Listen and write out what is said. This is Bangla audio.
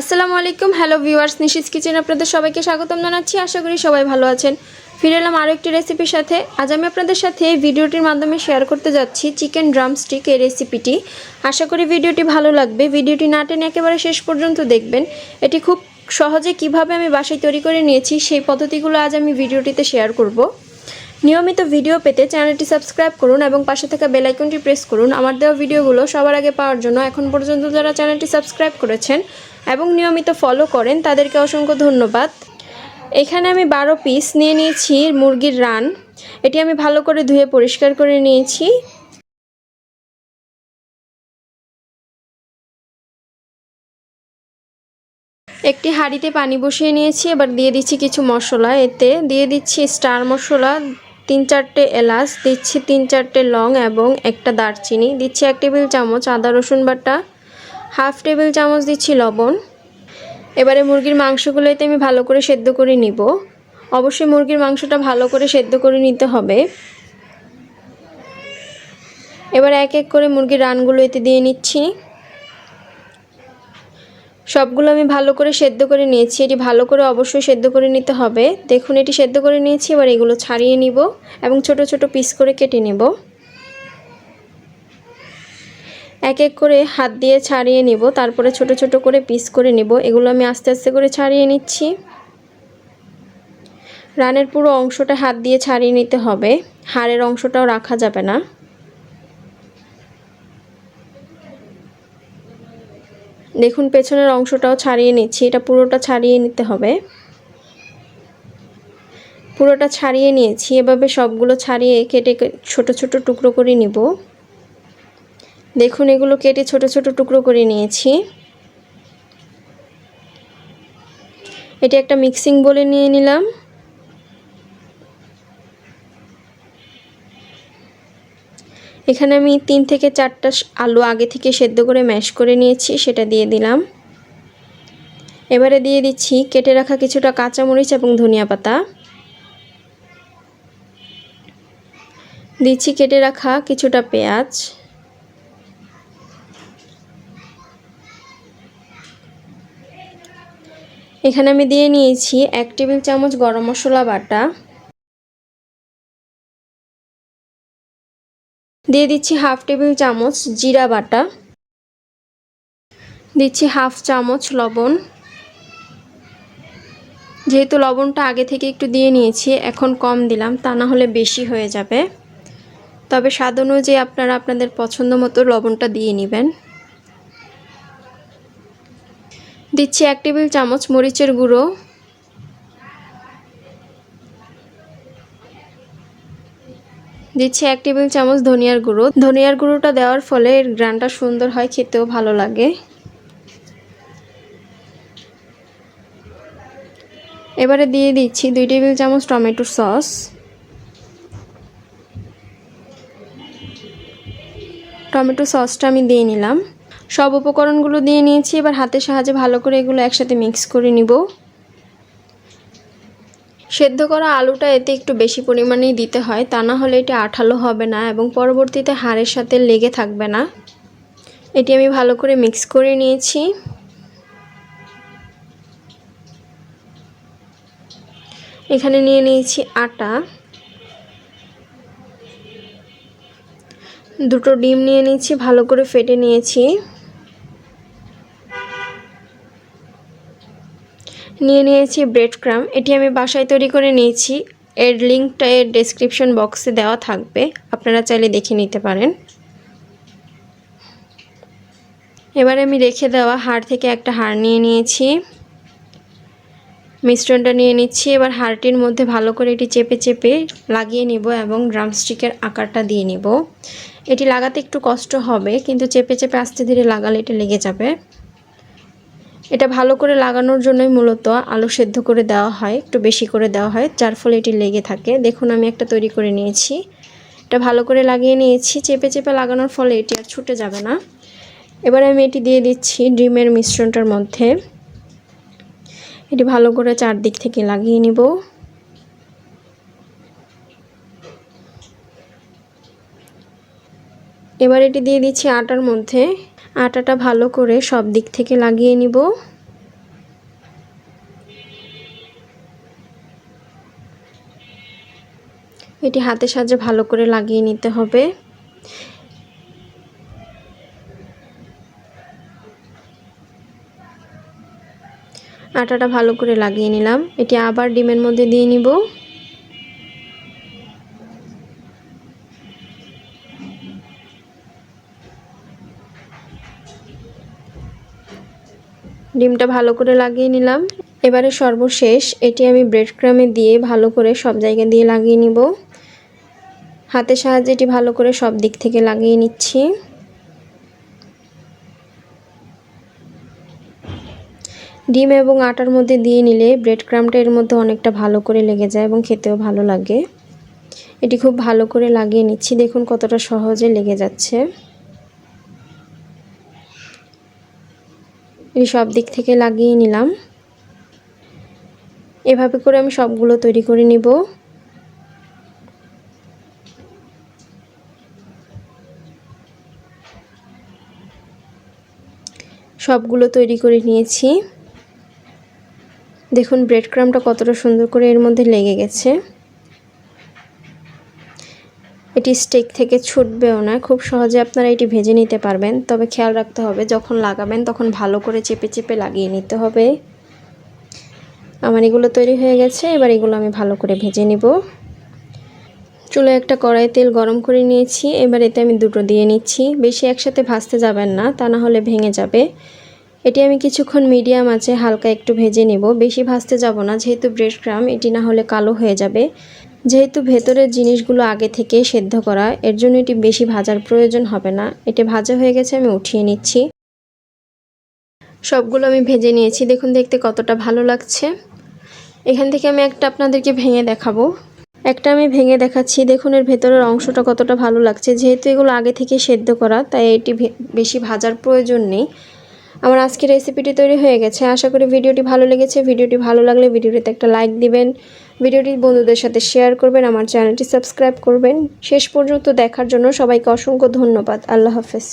আসসালামু আলাইকুম। হ্যালো ভিউয়ার্স নিশিস কিচেন আপনাদের সবাইকে স্বাগতম জানাচ্ছি। আশা করি সবাই ভালো আছেন। ফিরে এলাম আরও একটি রেসিপির সাথে। আজ আমি আপনাদের সাথে ভিডিওটির মাধ্যমে শেয়ার করতে যাচ্ছি চিকেন ড্রামস্টিক এই রেসিপিটি আশা করি ভিডিওটি ভালো লাগবে। ভিডিওটি না টেনে একেবারে শেষ পর্যন্ত দেখবেন। এটি খুব সহজে কীভাবে আমি বাসায় তৈরি করে নিয়েছি সেই পদ্ধতিগুলো আজ আমি ভিডিওটিতে শেয়ার করব। নিয়মিত ভিডিও পেতে চ্যানেলটি সাবস্ক্রাইব করুন এবং পাশে থাকা বেল আইকনটি প্রেস করুন। আমার দেওয়া ভিডিওগুলো সবার আগে পাওয়ার জন্য এখন পর্যন্ত যারা চ্যানেলটি সাবস্ক্রাইব করেছেন এবং নিয়মিত ফলো করেন, তাদেরকে অসংখ্য ধন্যবাদ। এখানে আমি বারো পিস নিয়ে নিয়েছি মুরগির রান। এটি আমি ভালো করে ধুয়ে পরিষ্কার করে নিয়েছি। একটি হাঁড়িতে পানি বসিয়ে নিয়েছি, এবার দিয়ে দিচ্ছি কিছু মশলা। এতে দিয়ে দিচ্ছি স্টার মশলা তিন চারটে এলাচ, দিচ্ছি তিন চারটে লং এবং একটা দারচিনি। দিচ্ছি এক টেবিল চামচ আদা, রসুন বাটা, হাফ টেবিল চামচ দিচ্ছি লবণ। এবারে মুরগির মাংসগুলোতে আমি ভালো করে সেদ্ধ করে নিব। অবশ্যই মুরগির মাংসটা ভালো করে সেদ্ধ করে নিতে হবে। এবার এক এক করে মুরগির রানগুলো এতে দিয়ে নিচ্ছি। সবগুলো আমি ভালো করে সেদ্ধ করে নিয়েছি। এটি ভালো করে অবশ্যই সেদ্ধ করে নিতে হবে। দেখুন, এটি সেদ্ধ করে নিয়েছি, এবার এগুলো ছাড়িয়ে নিব এবং ছোট ছোট পিস করে কেটে নেব। এক এক করে হাত দিয়ে ছাড়িয়ে নিব। তারপরে ছোট ছোট করে পিস করে নিব। এগুলো আমি আস্তে আস্তে করে ছাড়িয়ে নিচ্ছি। রানের পুরো অংশটা হাত দিয়ে ছাড়িয়ে নিতে হবে। হাড়ের অংশটাও রাখা যাবে না। দেখুন, পেছনের অংশটাও ছাড়িয়ে নিচ্ছি। এটা পুরোটা ছাড়িয়ে নিতে হবে। পুরোটা ছাড়িয়ে নিয়েছি। এভাবে সবগুলো ছাড়িয়ে কেটে ছোট ছোট টুকরো করে নিব। দেখুন, এগুলো কেটে ছোট ছোট টুকরো করে নিয়েছি। এটি একটা মিক্সিং বলে নিয়ে নিলাম। এখানে আমি তিন থেকে চারটা আলু আগে থেকে সেদ্ধ করে ম্যাশ করে নিয়েছি, সেটা দিয়ে দিলাম। এবারে দিয়ে দিচ্ছি কেটে রাখা কিছুটা কাঁচামরিচ এবং ধনিয়া পাতা। দিচ্ছি কেটে রাখা কিছুটা পেঁয়াজ। এখানে আমি দিয়ে নিয়েছি এক টেবিল চামচ গরম মশলা বাটা। দিয়ে দিচ্ছি হাফ টেবিল চামচ জিরা বাটা। দিচ্ছি হাফ চামচ লবণ। যেহেতু লবণটা আগে থেকে একটু দিয়ে নিয়েছি, এখন কম দিলাম, তা না হলে বেশি হয়ে যাবে। তবে স্বাদ অনুযায়ী আপনারা আপনাদের পছন্দ মতো লবণটা দিয়ে নেবেন। দিচ্ছি এক টেবিল চামচ মরিচের গুঁড়ো। দিচ্ছি এক টেবিল চামচ ধনিয়ার গুঁড়ো। ধনিয়ার গুঁড়োটা দেওয়ার ফলে এর গ্রানটা সুন্দর হয়, খেতেও ভালো লাগে। এবারে দিয়ে দিচ্ছি দুই টেবিল চামচ টমেটো সস। টমেটো সসটা আমি দিয়ে নিলাম। সব উপকরণগুলো দিয়ে নিয়েছি, এবার হাতের সাহায্যে ভালো করে এগুলো একসাথে মিক্স করে নিব। সেদ্ধ করা আলুটা এতে একটু বেশি পরিমাণেই দিতে হয়। তা না হলে এটি আঠালো হবে না এবং পরবর্তীতে হাড়ের সাথে লেগে থাকবে না। এটি আমি ভালো করে মিক্স করে নিয়েছি। এখানে নিয়ে নিয়েছি আটা। দুটো ডিম নিয়ে নিয়েছি, ভালো করে ফেটে নিয়েছি। নিয়ে নিয়েছি ব্রেড ক্রাম এটি আমি বাসায় তৈরি করে নিয়েছি। এর লিঙ্কটা এর ডেসক্রিপশন বক্সে দেওয়া থাকবে। আপনারা চাইলে দেখে নিতে পারেন। এবারে আমি রেখে দেওয়া হাড় থেকে একটা হাড় নিয়ে নিয়েছি। মিশ্রণটা নিয়ে নিচ্ছি। এবার হাড়টির মধ্যে ভালো করে এটি চেপে চেপে লাগিয়ে নিব এবং ড্রামস্টিকের আকারটা দিয়ে নিব। এটি লাগাতে একটু কষ্ট হবে, কিন্তু চেপে চেপে আস্তে ধীরে লাগালে এটা লেগে যাবে। এটা ভালো করে লাগানোর জন্যই মূলত আলু সেদ্ধ করে দেওয়া হয়, একটু বেশি করে দেওয়া হয়, যার ফলে এটি লেগে থাকে। দেখুন, আমি একটা তৈরি করে নিয়েছি। এটা ভালো করে লাগিয়ে নিয়েছি। চেপে চেপে লাগানোর ফলে এটি আর ছুটে যাবে না। এবার আমি এটি দিয়ে দিচ্ছি ডিমের মিশ্রণটার মধ্যে। এটি ভালো করে চারদিক থেকে লাগিয়ে নিব। এবার এটি দিয়ে দিচ্ছি আটার মধ্যে। আটাটা ভালো করে সব দিক থেকে লাগিয়ে নিব। এটি হাতের সাহায্যে ভালো করে লাগিয়ে নিতে হবে। আটাটা ভালো করে লাগিয়ে নিলাম। এটি আবার ডিমের মধ্যে দিয়ে নিব। ডিমটা ভালো করে লাগিয়ে নিলাম। এবারে সর্বশেষ এটি আমি ব্রেড ক্রামে দিয়ে ভালো করে সব জায়গা দিয়ে লাগিয়ে নিব। হাতের সাহায্যে এটি ভালো করে সব দিক থেকে লাগিয়ে নিচ্ছি। ডিম এবং আটার মধ্যে দিয়ে নিলে ব্রেড ক্রামটা এর মধ্যে অনেকটা ভালো করে লেগে যায় এবং খেতেও ভালো লাগে। এটি খুব ভালো করে লাগিয়ে নিচ্ছি। দেখুন কতটা সহজে লেগে যাচ্ছে। এই সব দিক থেকে লাগিয়ে নিলাম। এভাবে করে আমি সবগুলো তৈরি করে নিব। সবগুলো তৈরি করে নিয়েছি। দেখুন ব্রেড ক্রামটা কতটা সুন্দর করে এর মধ্যে লেগে গেছে। এটি স্টেক থেকে ছুটবেও না। খুব সহজে আপনারা এটি ভেজে নিতে পারবেন। তবে খেয়াল রাখতে হবে, যখন লাগাবেন তখন ভালো করে চেপে চেপে লাগিয়ে নিতে হবে। আমার এগুলো তৈরি হয়ে গেছে, এবার এগুলো আমি ভালো করে ভেজে নিব। চুলে একটা কড়াই তেল গরম করে নিয়েছি, এবার এতে আমি দুটো দিয়ে নিচ্ছি। বেশি একসাথে ভাজতে যাবেন না, তা না হলে ভেঙে যাবে। এটি আমি কিছুক্ষণ মিডিয়াম আছে হালকা একটু ভেজে নেব। বেশি ভাজতে যাব না, যেহেতু ব্রেড ক্রাম এটি না হলে কালো হয়ে যাবে। যেহেতু ভেতরের জিনিসগুলো আগে থেকে সেদ্ধ করা, এর জন্য এটি বেশি ভাজার প্রয়োজন হবে না। এটি ভাজা হয়ে গেছে, আমি উঠিয়ে নিচ্ছি। সবগুলো আমি ভেজে নিয়েছি। দেখুন, দেখতে কতটা ভালো লাগছে। এখান থেকে আমি একটা আপনাদেরকে ভেঙে দেখাবো। একটা আমি ভেঙে দেখাচ্ছি। দেখুন, এর ভেতরের অংশটা কতটা ভালো লাগছে। যেহেতু এগুলো আগে থেকে সেদ্ধ করা, তাই এটি বেশি ভাজার প্রয়োজন নেই। আমার আজকের রেসিপিটি তৈরি হয়ে গেছে। আশা করি ভিডিওটি ভালো লেগেছে। ভিডিওটি ভালো লাগলে ভিডিওটিতে একটা লাইক দিবেন। ভিডিওটি বন্ধুদের সাথে শেয়ার করবেন। আমার চ্যানেলটি সাবস্ক্রাইব করবেন। শেষ পর্যন্ত দেখার জন্য সবাইকে অসংখ্য ধন্যবাদ। আল্লাহ হাফেজ।